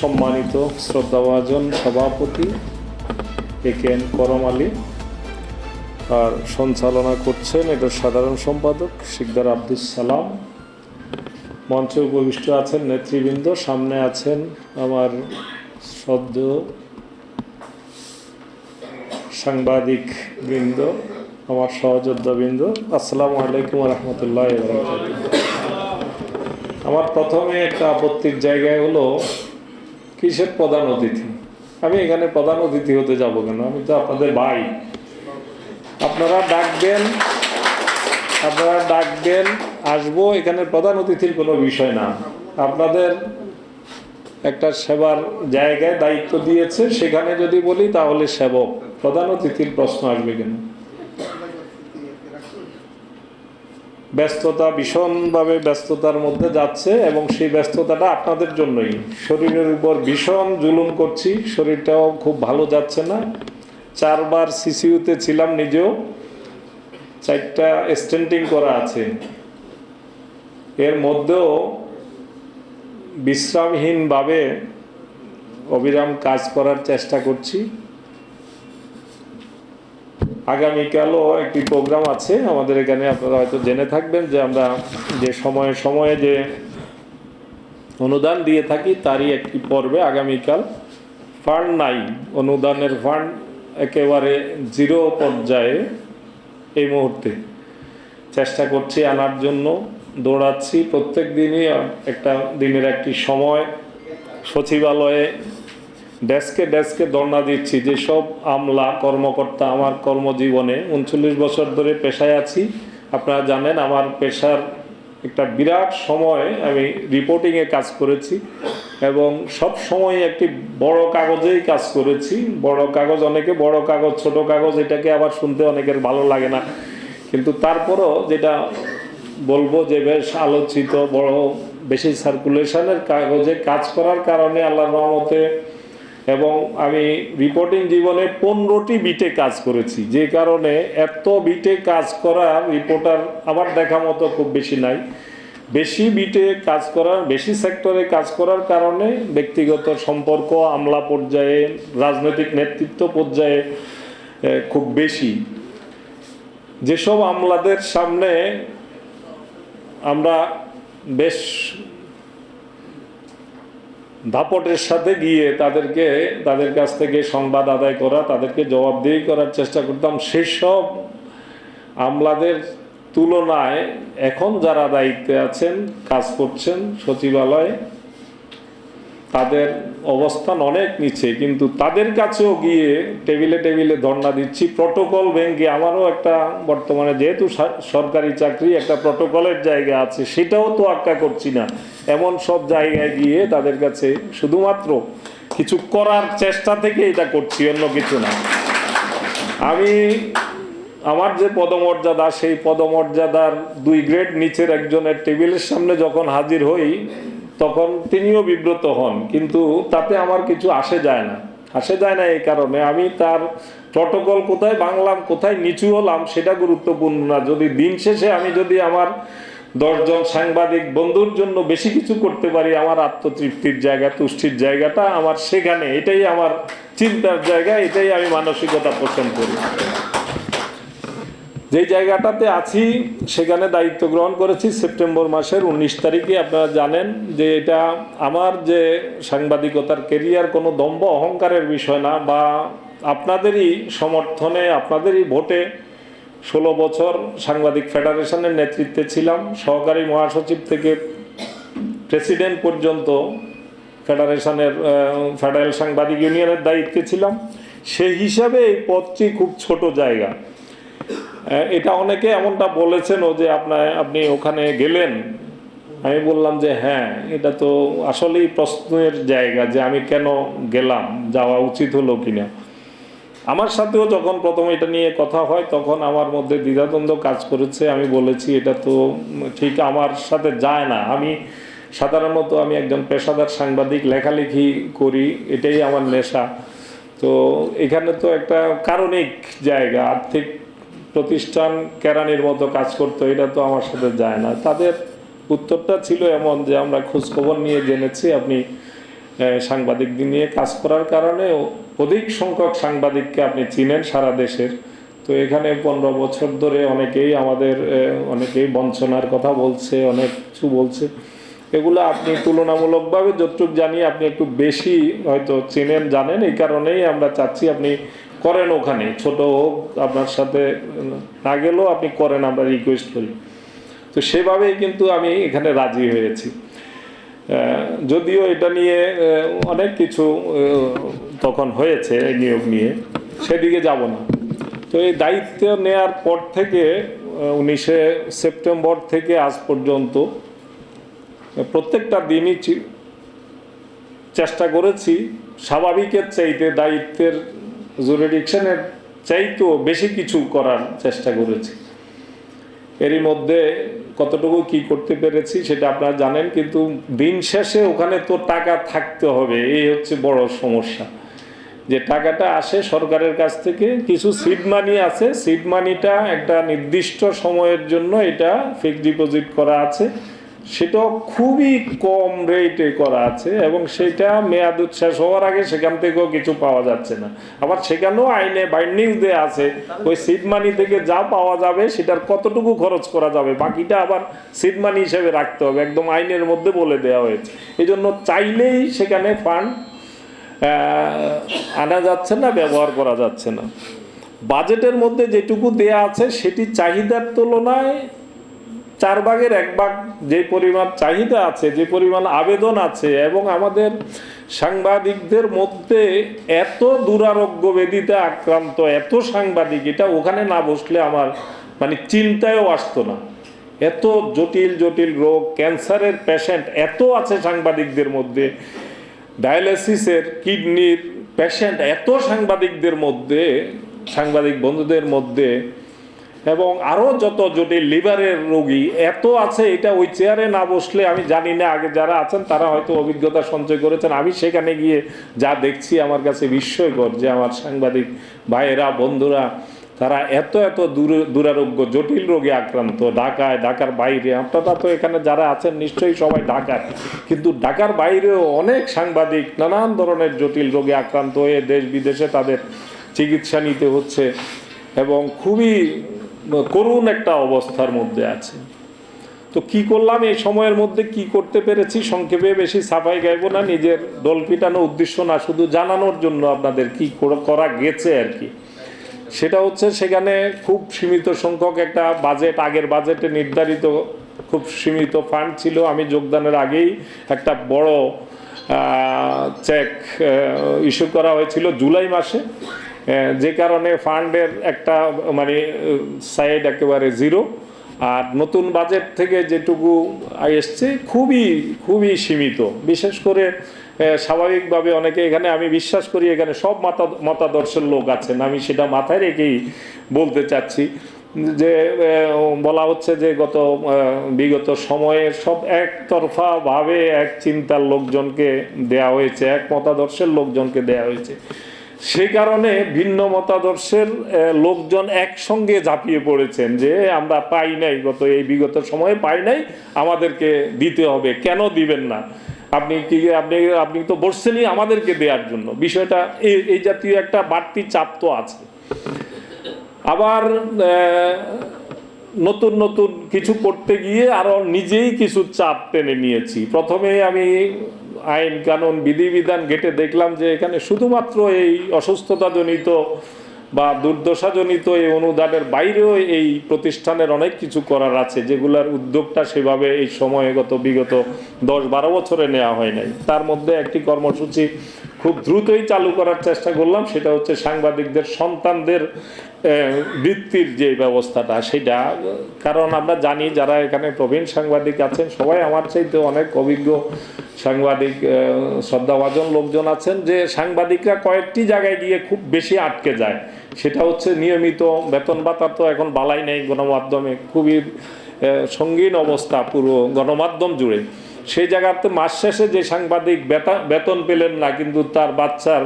সম্মানিত শ্রদ্ধাভাজন সভাপতি এ কে এন করম আলী আর সঞ্চালনা করছেন এটার সাধারণ সম্পাদক শিকদার আব্দুল সালাম। মঞ্চে উপবিষ্ট আছেন নেতৃবৃন্দ, সামনে আছেন আমার শ্রদ্ধ সাংবাদিক বৃন্দ আমার সহযোদ্ধা বৃন্দ আসসালামু আলাইকুম রহমতুল্লাহ আমার প্রথমে একটা আপত্তির জায়গায় হলো কিসের প্রধান অতিথি? আমি এখানে প্রধান অতিথি হতে যাব কেন? আমি তো আপনাদের ভাই। আপনারা ডাকবেন আপনারা ডাকবেন, আসব, এখানে প্রধান অতিথির কোনো বিষয় না। আপনাদের একটা সেবার জায়গায় দায়িত্ব দিয়েছে, সেখানে যদি বলি তাহলে সেবক। প্রধান অতিথির প্রশ্ন আসবে কেন? ব্যস্ততা ভীষণভাবে ব্যস্ততার মধ্যে যাচ্ছে এবং সেই ব্যস্ততাটা আপনাদের জন্যই। শরীরের উপর ভীষণ জুলুম করছি, শরীরটাও খুব ভালো যাচ্ছে না। চারবার সিসিউতে ছিলাম নিজেও, চারটা স্টেন্টিং করা আছে। এর মধ্যেও বিশ্রামহীনভাবে অবিরাম কাজ করার চেষ্টা করছি। আগামীকালও একটি প্রোগ্রাম আছে। আমাদের এখানে আপনারা হয়তো জেনে থাকবেন যে আমরা যে সময়ে সময়ে যে অনুদান দিয়ে থাকি, তারই একটি পর্বে আগামীকাল ফান্ড নাই অনুদানের ফান্ড একেবারে জিরো পর্যায়ে এই মুহূর্তে। চেষ্টা করছি আনার জন্য, দৌড়াচ্ছি। প্রত্যেক দিনই একটা দিনের একটি সময় সচিবালয়ে ডেস্কে ডেস্কে ধর্ণা দিচ্ছি, যেসব আমলা কর্মকর্তা আমার কর্মজীবনে উনচল্লিশ বছর ধরে পেশায় আছি, আপনারা জানেন আমার পেশার একটা বিরাট সময় আমি রিপোর্টিংয়ে কাজ করেছি এবং সব সময় একটি বড় কাগজেই কাজ করেছি। বড় কাগজ অনেকে, বড় কাগজ, ছোট কাগজ, এটাকে আবার শুনতে অনেকের ভালো লাগে না। কিন্তু তারপরও যেটা বলব যে বেশ আলোচিত, বড় বেশি সার্কুলেশনের কাগজে কাজ করার কারণে আল্লাহ রহমতে এবং আমি রিপোর্টিং জীবনে পনেরোটি বিটে কাজ করেছি। যে কারণে এত বিটে কাজ করা রিপোর্টার আমার দেখা মতো খুব বেশি নাই। বেশি বিটে কাজ করার, বেশি সেক্টরে কাজ করার কারণে ব্যক্তিগত সম্পর্ক, আমলা পর্যায়ে, রাজনৈতিক নেতৃত্ব পর্যায়ে খুব বেশি। যেসব আমলাদের সামনে আমরা বেশ দাপটের সাথে গিয়ে তাদেরকে, তাদের কাছ থেকে সংবাদ আদায় করা, তাদেরকে জবাবদিহি করার চেষ্টা করতাম। সেসব আমলাদের তুলনায় এখন যারা দায়িত্বে আছেন, কাজ করছেন সচিবালয়ে তাদের অবস্থান অনেক নিচে, কিন্তু তাদের কাছেও গিয়ে টেবিলে টেবিলে ধর্ণা দিচ্ছি। প্রটোকল ব্যাংকে আমারও একটা বর্তমানে যেহেতু সরকারি চাকরি, একটা প্রটোকলের জায়গা আছে, সেটাও তো আক্কা করছি না। এমন সব জায়গায় গিয়ে তাদের কাছে শুধুমাত্র কিছু করার চেষ্টা থেকে এটা করছি, অন্য কিছু না। আমি, আমার যে পদমর্যাদা, সেই পদমর্যাদার দুই গ্রেড নিচের একজনের টেবিলের সামনে যখন হাজির হই তখন তিনিও বিব্রত হন, কিন্তু তাতে আমার কিছু আসে যায় না। আসে যায় না এই কারণে আমি তার প্রটোকল কোথায় বাংলাম কোথায় নিচু হলাম সেটা গুরুত্বপূর্ণ না। যদি দিন শেষে আমি যদি আমার দশজন সাংবাদিক বন্ধুর জন্য বেশি কিছু করতে পারি, আমার আত্মতৃপ্তির জায়গা, তুষ্টির জায়গাটা আমার সেখানে, এটাই আমার চিন্তার জায়গা, এটাই আমি মানসিকতা পোষণ করি। যেই জায়গাটাতে আছি, সেখানে দায়িত্ব গ্রহণ করেছি সেপ্টেম্বর মাসের উনিশ তারিখে। আপনারা জানেন যে এটা আমার যে সাংবাদিকতার কেরিয়ার কোনো দম্ভ অহংকারের বিষয় না, বা আপনাদেরই সমর্থনে, আপনাদেরই ভোটে ষোলো বছর সাংবাদিক ফেডারেশনের নেতৃত্বে ছিলাম। সহকারী মহাসচিব থেকে প্রেসিডেন্ট পর্যন্ত ফেডারেশনের ফেডারেল সাংবাদিক ইউনিয়নের দায়িত্বে ছিলাম। সেই হিসাবে এই পদটি খুব ছোট জায়গা। এটা অনেকে এমনটা বলেছেন যে আপনার, আপনি ওখানে গেলেন, আমি বললাম যে হ্যাঁ এটা তো আসলেই প্রশ্নের জায়গা যে আমি কেন গেলাম, যাওয়া উচিত হলো কিনা। আমার সাথেও যখন প্রথম এটা নিয়ে কথা হয়, তখন আমার মধ্যে দ্বিধাদ্বন্দ্ব কাজ করেছে, আমি বলেছি এটা তো ঠিক আমার সাথে যায় না। আমি সাধারণত আমি একজন পেশাদার সাংবাদিক, লেখালেখি করি, এটাই আমার নেশা। তো এখানে তো একটা কারণিক জায়গা, আর্থিক প্রতিষ্ঠান কেরানির মতো কাজ করতো, এটা তো আমার সাথে যায় না। তাদের উত্তরটা ছিল এমন যে, আমরা খোঁজখবর নিয়ে জেনেছি, আপনি সাংবাদিকদের নিয়ে কাজ করার কারণে অধিক সংখ্যক সাংবাদিককে আপনি চিনেন সারা দেশের। তো এখানে পনেরো বছর ধরে অনেকেই আমাদের অনেকেই বঞ্চনার কথা বলছে, অনেক কিছু বলছে। এগুলো আপনি তুলনামূলকভাবে যতটুক জানি আপনি একটু বেশি হয়তো চেনেন, জানেন। এই কারণেই আমরা চাচ্ছি আপনি করেন ওখানে। ছোট হোক, আপনার সাথে না গেলেও আপনি করেন, আমরা রিকোয়েস্ট করি। তো সেভাবেই কিন্তু আমি এখানে রাজি হয়েছি। যদিও এটা নিয়ে অনেক কিছু তখন হয়েছে এই নিয়োগ নিয়ে। সেদিকে যাব না। তো এই দায়িত্ব নেয়ার পর থেকে উনিশে সেপ্টেম্বর থেকে আজ পর্যন্ত, প্রত্যেকটা দিনই চেষ্টা করেছি। স্বাভাবিকের চাইতে দায়িত্বের জুরিডিকশনের চাইতেও বেশি কিছু করার চেষ্টা করেছি। এরই মধ্যে কতটুকু কি করতে পেরেছি সেটা আপনারা জানেন, কিন্তু দিন শেষে ওখানে তো টাকা থাকতে হবে, এই হচ্ছে বড় সমস্যা। যে টাকাটা আসে সরকারের কাছ থেকে, কিছু সিড মানি আছে সিড মানিটা একটা নির্দিষ্ট সময়ের জন্য এটা ফিক্সড ডিপোজিট করা আছে। সেটাও খুবই কম রেটে করা আছে এবং সেটা মেয়াদ শেষ হওয়ার আগে সেখান থেকেও কিছু পাওয়া যাচ্ছে না। আবার সেখানেও আইনে বাইন্ডিং দেওয়া আছে, ওই সিড মানি থেকে যা পাওয়া যাবে সেটার কতটুকু খরচ করা যাবে, বাকিটা আবার সিড মানি হিসেবে রাখতে হবে, একদম আইনের মধ্যে বলে দেওয়া হয়েছে। এই জন্য চাইলেই সেখানে ফান্ড আনা যাচ্ছে না, ব্যবহার করা যাচ্ছে না। বাজেটের মধ্যে যেটুকু দেয়া আছে, সেটি চাহিদার তুলনায় চার ভাগের এক ভাগ যে পরিমাণ চাহিদা আছে, যে পরিমাণ আবেদন আছে এবং আমাদের সাংবাদিকদের মধ্যে এত দুরারোগ্য ব্যাধিতে আক্রান্ত, এত সাংবাদিক, এটা ওখানে না বসলে আমার মানে চিন্তায়ও আসতো না। এত জটিল জটিল রোগ, ক্যান্সারের পেশেন্ট এত আছে সাংবাদিকদের মধ্যে ডায়ালিসিসের কিডনির পেশেন্ট এত সাংবাদিকদের মধ্যে, সাংবাদিক বন্ধুদের মধ্যে এবং আরও যত জটিল লিভারের রোগী, এত আছে, এটা ওই চেয়ারে না বসলে আমি জানি না, আগে যারা আছেন তারা হয়তো অভিজ্ঞতা সঞ্চয় করেছেন। আমি সেখানে গিয়ে যা দেখছি, আমার কাছে বিস্ময়কর যে আমার সাংবাদিক ভাইয়েরা, বন্ধুরা, তারা এত এত দূর, দুরারোগ্য, জটিল রোগে আক্রান্ত, ঢাকায়, ঢাকার বাইরে। আপনারা তো এখানে যারা আছেন, নিশ্চয়ই সবাই ঢাকায়। কিন্তু ঢাকার বাইরেও অনেক সাংবাদিক নানান ধরনের জটিল রোগে আক্রান্ত হয়ে দেশ বিদেশে তাদের চিকিৎসা নিতে হচ্ছে এবং খুবই করুণ একটা অবস্থার মধ্যে আছে। তো কি করলাম? এই সময়ের মধ্যে কি করতে পেরেছি? সংক্ষেপে বেশি সাফাই গাইব না, নিজের দল পিটানো উদ্দেশ্য না, শুধু জানানোর জন্য আপনাদের কি করা- গেছে আর কি। সেটা হচ্ছে সেখানে খুব সীমিত সংখ্যক একটা বাজেট আগের বাজেটে নির্ধারিত খুব সীমিত ফান্ড ছিল। আমি যোগদানের আগেই একটা বড় চেক ইস্যু করা হয়েছিল জুলাই মাসে। যে কারণে ফান্ডের একটা মানে সাইড একেবারে জিরো। আর নতুন বাজেট থেকে যেটুকু এসছে, খুবই খুবই সীমিত। বিশেষ করে স্বাভাবিকভাবে অনেকে এখানে, আমি বিশ্বাস করি এখানে সব মাতা, মতাদর্শের লোক আছেন। আমি সেটা মাথায় রেখেই বলতে চাচ্ছি যে বলা হচ্ছে যে গত বিগত সময়ে সব একতরফাভাবে এক চিন্তার লোকজনকে দেয়া হয়েছে, এক মতাদর্শের লোকজনকে দেয়া হয়েছে। সেই কারণে ভিন্ন মতাদর্শের লোকজন একসঙ্গে ঝাঁপিয়ে পড়েছেন যে আমরা পাই নাই, গত এই বিগত সময়ে পাই নাই, আমাদেরকে দিতে হবে। কেন দিবেন না? আপনি কি, আপনি আপনি তো বসছেনই আমাদেরকে দেওয়ার জন্য। বিষয়টা এই এই জাতীয় একটা বাড়তি চাপ তো আছে। আবার নতুন নতুন কিছু করতে গিয়ে আরও নিজেই কিছু চাপ টেনে নিয়েছি। প্রথমে আমি আইন কানুন বিধিবিধান ঘেটে দেখলাম যে এখানে শুধুমাত্র এই অসুস্থতাজনিত বা দুর্দশাজনিত এই অনুদানের বাইরেও এই প্রতিষ্ঠানের অনেক কিছু করার আছে, যেগুলার উদ্যোগটা সেভাবে এই সময়গত বিগত দশ বারো বছরে নেওয়া হয় নাই। তার মধ্যে একটি কর্মসূচি খুব দ্রুতই চালু করার চেষ্টা করলাম। সেটা হচ্ছে সাংবাদিকদের সন্তানদের বৃত্তির যে ব্যবস্থাটা, সেটা। কারণ আমরা জানি যারা এখানে প্রবীণ সাংবাদিক আছেন, সবাই আমার চাইতে অনেক অভিজ্ঞ সাংবাদিক শ্রদ্ধাভাজন লোকজন আছেন যে সাংবাদিকরা কয়েকটি জায়গায় গিয়ে খুব বেশি আটকে যায়। সেটা হচ্ছে নিয়মিত বেতন ভাতা তো এখন বালাই নেই গণমাধ্যমে, খুবই সঙ্গীন অবস্থা পুরো গণমাধ্যম জুড়ে। সেই জায়গাতে মাস শেষে যে সাংবাদিক বেতা- বেতন পেলেন না, কিন্তু তার বাচ্চার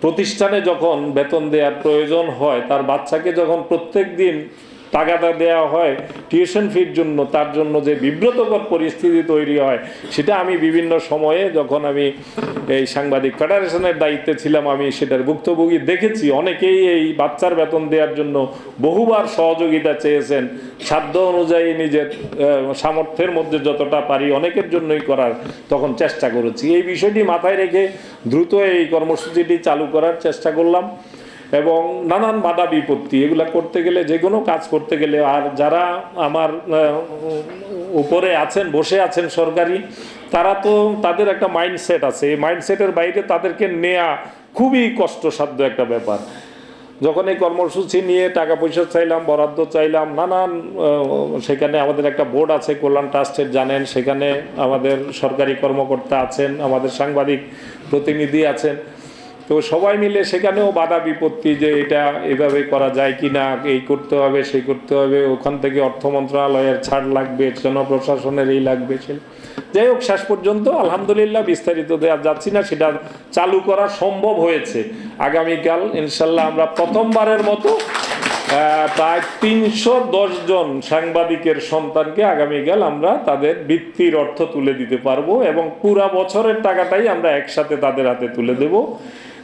প্রতিষ্ঠানে যখন বেতন দেওয়ার প্রয়োজন হয়, তার বাচ্চাকে যখন প্রত্যেক দিন টাকাটা দেওয়া হয় টিউশন ফির জন্য, তার জন্য যে বিব্রতকর পরিস্থিতি তৈরি হয়, সেটা আমি বিভিন্ন সময়ে যখন আমি এই সাংবাদিক ফেডারেশনের দায়িত্বে ছিলাম, আমি সেটার ভুক্তভোগী দেখেছি। অনেকেই এই বাচ্চার বেতন দেওয়ার জন্য বহুবার সহযোগিতা চেয়েছেন। সাধ্য অনুযায়ী নিজের সামর্থ্যের মধ্যে যতটা পারি অনেকের জন্যই করার তখন চেষ্টা করেছি। এই বিষয়টি মাথায় রেখে দ্রুত এই কর্মসূচিটি চালু করার চেষ্টা করলাম। এবং নানান বাধা বিপত্তি, এগুলা করতে গেলে যে কোনো কাজ করতে গেলে আর যারা আমার উপরে আছেন, বসে আছেন সরকারি, তারা তো তাদের একটা মাইন্ডসেট আছে। এই মাইন্ডসেটের বাইরে তাদেরকে নেয়া খুবই কষ্টসাধ্য একটা ব্যাপার। যখন এই কর্মসূচি নিয়ে টাকা পয়সা চাইলাম, বরাদ্দ চাইলাম, নানান সেখানে আমাদের একটা বোর্ড আছে, কল্যাণ ট্রাস্টের জানেন, সেখানে আমাদের সরকারি কর্মকর্তা আছেন, আমাদের সাংবাদিক প্রতিনিধি আছেন। তো সবাই মিলে সেখানেও বাধা বিপত্তি যে এটা এভাবে করা যায় কি না এই করতে হবে, সেই করতে হবে, ওখান থেকে অর্থ মন্ত্রণালয়ের ছাড় লাগবে, জনপ্রশাসনের এই লাগবে সে যাই হোক, শেষ পর্যন্ত আলহামদুলিল্লাহ বিস্তারিত দেওয়া যাচ্ছি না, সেটা চালু করা সম্ভব হয়েছে। আগামীকাল ইনশাল্লাহ আমরা প্রথমবারের মতো প্রায় তিনশো জন সাংবাদিকের সন্তানকে আগামীকাল আমরা তাদের বৃত্তির অর্থ তুলে দিতে পারব এবং পুরা বছরের টাকাটাই আমরা একসাথে তাদের হাতে তুলে দেব।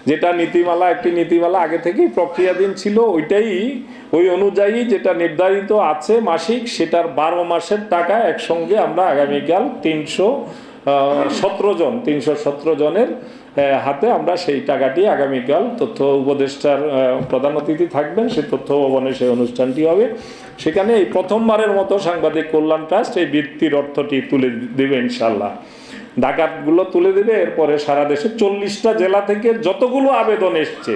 যেটা নীতিমালা, একটি নীতিমালা আগে থেকেই প্রক্রিয়াধীন ছিল, ওইটাই ওই অনুযায়ী যেটা নির্ধারিত আছে মাসিক, সেটার বারো মাসের টাকা একসঙ্গে আমরা আগামীকাল তিনশো সতেরো জন, তিনশো সতেরো জনের হাতে আমরা সেই টাকাটি আগামীকাল তথ্য উপদেষ্টার প্রধান অতিথি থাকবেন, সেই তথ্য ভবনে সেই অনুষ্ঠানটি হবে। সেখানে এই প্রথমবারের মতো সাংবাদিক কল্যাণ ট্রাস্ট এই বৃত্তির অর্থটি তুলে দেবে ইনশাল্লাহ ডাকাতগুলো তুলে দেবে, এরপরে সারা দেশে চল্লিশটা জেলা থেকে যতগুলো আবেদন এসছে।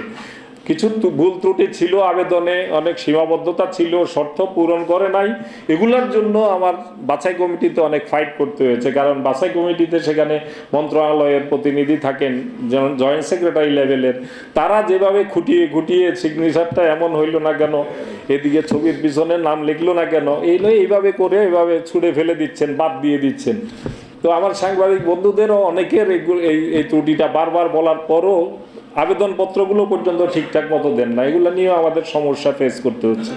কিছু ভুল ত্রুটি ছিল আবেদনে, অনেক সীমাবদ্ধতা ছিল, শর্ত পূরণ করে নাই। এগুলোর জন্য আমার বাছাই কমিটিতে অনেক ফাইট করতে হয়েছে, কারণ বাছাই কমিটিতে সেখানে মন্ত্রণালয়ের প্রতিনিধি থাকেন জয়েন্ট সেক্রেটারি লেভেলের তারা যেভাবে খুঁটিয়ে খুঁটিয়ে সিগনেচারটা এমন হইল না কেন, এদিকে ছবির পিছনে নাম লিখলো না কেন, এই নয়, এইভাবে করে এভাবে ছুঁড়ে ফেলে দিচ্ছেন, বাদ দিয়ে দিচ্ছেন। তো আমার সাংবাদিক বন্ধুদেরও অনেকের এই এই ত্রুটিটা বারবার বলার পরও আবেদনপত্রগুলো পর্যন্ত ঠিকঠাক মতো দেন না। এগুলো নিয়েও আমাদের সমস্যা ফেস করতে হচ্ছে।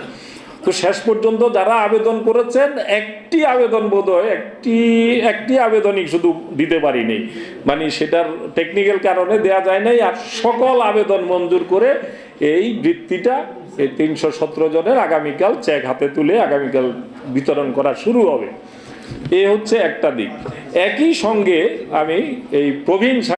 তো শেষ পর্যন্ত যারা আবেদন করেছেন, একটি আবেদন বোধ হয় একটি একটি আবেদনই শুধু দিতে পারিনি। মানে সেটার টেকনিক্যাল কারণে দেয়া যায় নাই। আর সকল আবেদন মঞ্জুর করে এই বৃত্তিটা এই তিনশো সতেরো জনের আগামীকাল চেক হাতে তুলে আগামীকাল বিতরণ করা শুরু হবে। এ হচ্ছে একটা দিক। একই সঙ্গে আমি এই প্রবীণ